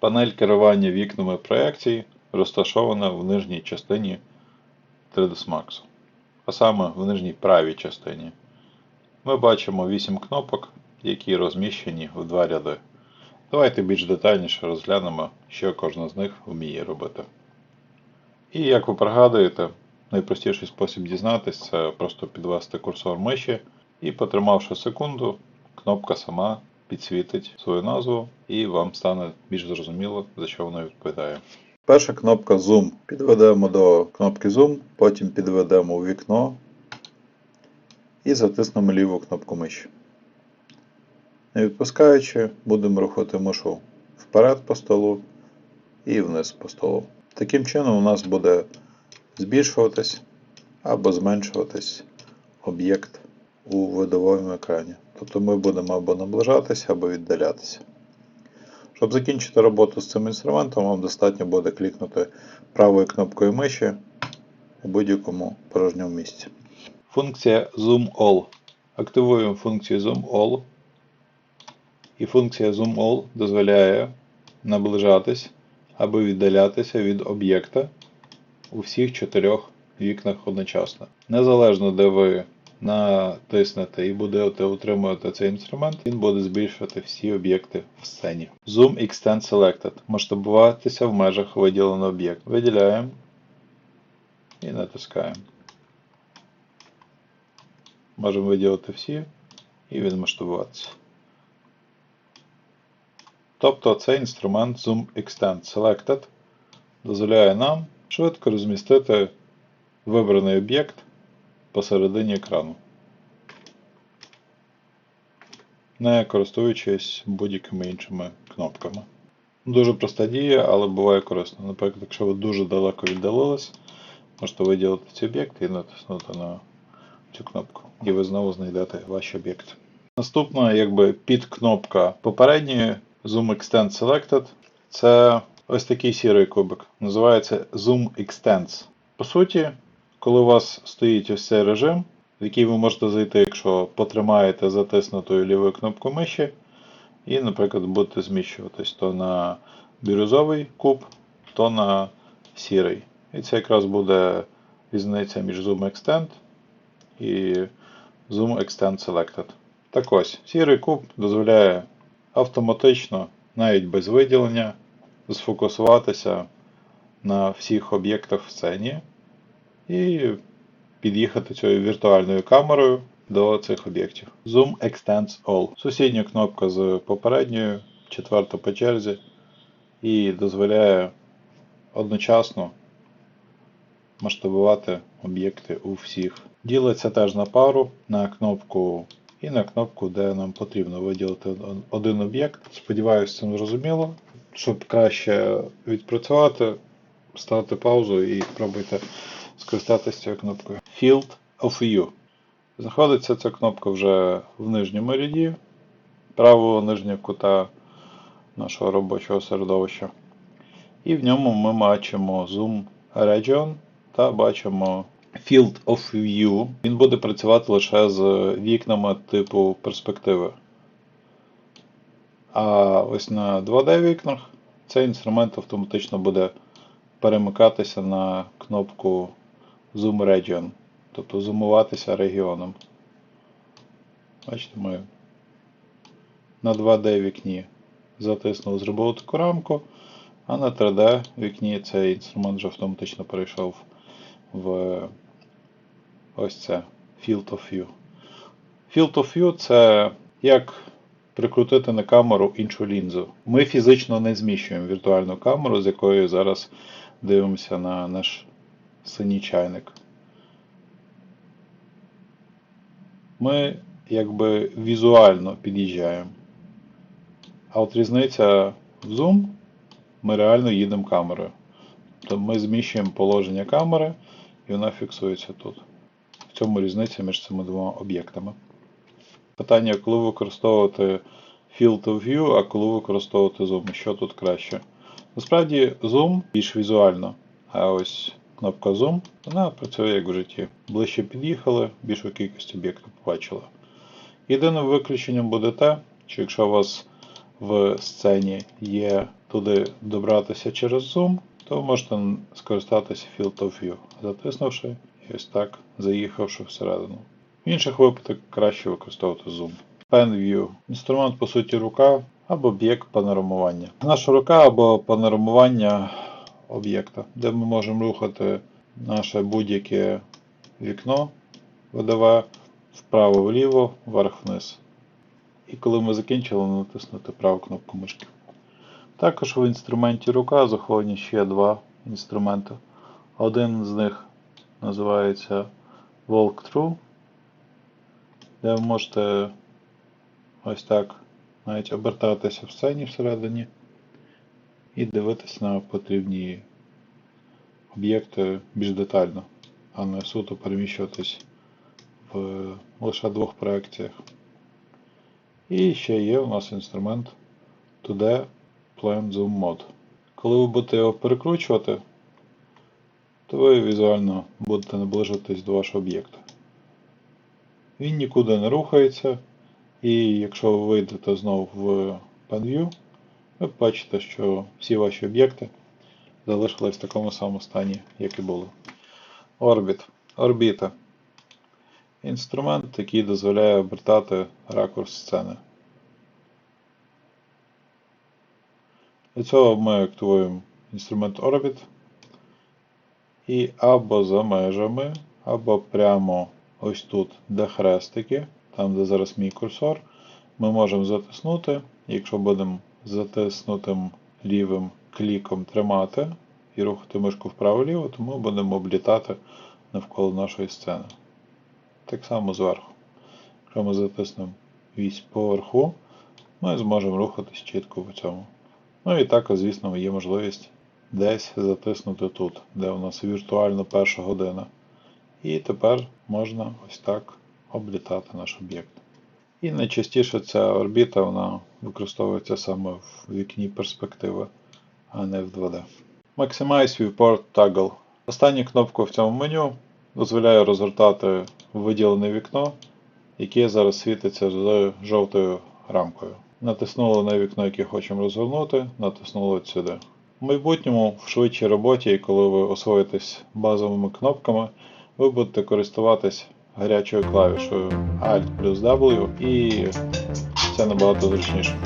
Панель керування вікнами проекцій розташована в нижній частині 3ds Max, а саме в нижній правій частині. Ми бачимо 8 кнопок, які розміщені в два ряди. Давайте більш детальніше розглянемо, що кожна з них вміє робити. І як ви пригадуєте, найпростіший спосіб дізнатися це просто підвести курсор миші і, потримавши секунду, кнопка сама підсвітить свою назву і вам стане більш зрозуміло, за що вона відповідає. Перша кнопка Zoom. Підведемо до кнопки Zoom, потім підведемо у вікно і затиснемо ліву кнопку миші. Не відпускаючи, будемо рухати мишу вперед по столу і вниз по столу. Таким чином у нас буде збільшуватись або зменшуватись об'єкт у видовому екрані. Тобто ми будемо або наближатися, або віддалятися. Щоб закінчити роботу з цим інструментом, вам достатньо буде клікнути правою кнопкою миші у будь-якому порожньому місці. Функція Zoom All. Активуємо функцію Zoom All. І функція Zoom All дозволяє наближатись або віддалятися від об'єкта у всіх чотирьох вікнах одночасно. Незалежно де ви натиснете і будете утримувати цей інструмент, він буде збільшувати всі об'єкти в сцені. Zoom Extend Selected. Масштабуватися в межах виділеного об'єкту. Виділяємо і натискаємо. Можемо виділити всі і відмасштабуватися. Тобто цей інструмент Zoom Extend Selected дозволяє нам швидко розмістити вибраний об'єкт посередині екрану, не користуючись будь-якими іншими кнопками. Дуже проста дія, але буває корисно. Наприклад, якщо ви дуже далеко віддалились, можете виділити цей об'єкт і натиснути на цю кнопку. І ви знову знайдете ваш об'єкт. Наступна, якби підкнопка попередньої Zoom Extend Selected це ось такий сірий кубик. Називається Zoom Extends. По суті, коли у вас стоїть ось цей режим, в який ви можете зайти, якщо потримаєте затиснутою лівою кнопкою миші, і, наприклад, будете зміщуватись то на бірюзовий куб, то на сірий. І це якраз буде різниця між Zoom Extend і Zoom Extend Selected. Так ось, сірий куб дозволяє автоматично, навіть без виділення, сфокусуватися на всіх об'єктах в сцені і під'їхати цією віртуальною камерою до цих об'єктів. Zoom Extends All. Сусідня кнопка з попередньою, четверта по черзі, і дозволяє одночасно масштабувати об'єкти у всіх. Ділиться теж на пару, на кнопку і на кнопку, де нам потрібно виділити один об'єкт. Сподіваюся, це зрозуміло. Щоб краще відпрацювати, ставте паузу і пробуйте скористатися цією кнопкою. Field of View. Знаходиться ця кнопка вже в нижньому ряді правого нижнього кута нашого робочого середовища. І в ньому ми бачимо Zoom Region та бачимо Field of View. Він буде працювати лише з вікнами типу перспективи. А ось на 2D вікнах цей інструмент автоматично буде перемикатися на кнопку Zoom Region, тобто зумуватися регіоном. Бачите, ми на 2D вікні затиснули, зробили таку рамку, а на 3D вікні цей інструмент вже автоматично перейшов в ось це Field of View. Field of View це як прикрутити на камеру іншу лінзу. Ми фізично не зміщуємо віртуальну камеру, з якою зараз дивимося на наш синій чайник. Ми якби візуально під'їжджаємо. А от різниця в Zoom, ми реально їдемо камерою. Тобто ми зміщуємо положення камери і вона фіксується тут. В цьому різниця між цими двома об'єктами. Питання, коли використовувати Field of View, а коли використовувати Zoom, що тут краще? Насправді Zoom більш візуально, а ось кнопка Zoom, вона працює як в житті. Ближче під'їхали, більшу кількість об'єктів побачили. Єдиним виключенням буде те, що якщо у вас в сцені є туди добратися через Zoom, то ви можете скористатися Field of View, затиснувши і ось так заїхавши всередину. В інших випадках краще використовувати Zoom. Pen View. Інструмент, по суті, рука або об'єкт панорамування. Наша рука або панорамування об'єкта, де ми можемо рухати наше будь-яке вікно ВДВ вправо-вліво, вверх-вниз. І коли ми закінчили, натиснути праву кнопку мишки. Також в інструменті рука заховані ще два інструменти. Один з них називається Walkthrough, де ви можете ось так навіть обертатися в сцені всередині і дивитися на потрібні об'єкти більш детально, а не суто переміщуватись в лише двох проекціях. І ще є у нас інструмент 2D Plan Zoom Mode. Коли ви будете його перекручувати, то ви візуально будете наближуватись до вашого об'єкта. Він нікуди не рухається, і якщо ви вийдете знову в PanView, ви бачите, що всі ваші об'єкти залишились в такому самому стані, як і були. Orbit. Орбіта. Інструмент, який дозволяє обертати ракурс сцени. Для цього ми активуємо інструмент Orbit і або за межами, або прямо ось тут, де хрестики, там де зараз мій курсор, ми можемо затиснути. Якщо будемо затиснутим лівим кліком тримати і рухати мишку вправо-ліво, то ми будемо облітати навколо нашої сцени. Так само зверху. Якщо ми затиснемо вісь поверху, ми зможемо рухатись чітко по цьому. Ну і також, звісно, є можливість десь затиснути тут, де у нас віртуально перша година. І тепер можна ось так облітати наш об'єкт. І найчастіше ця орбіта вона використовується саме в вікні перспективи, а не в 2D. Maximize Viewport Toggle. Остання кнопка в цьому меню дозволяє розгортати виділене вікно, яке зараз світиться з жовтою рамкою. Натиснули на вікно, яке хочемо розгорнути, натиснули сюди. В майбутньому, в швидшій роботі, коли ви освоїтесь базовими кнопками, ви будете користуватись гарячою клавішою Alt плюс W і це набагато зручніше.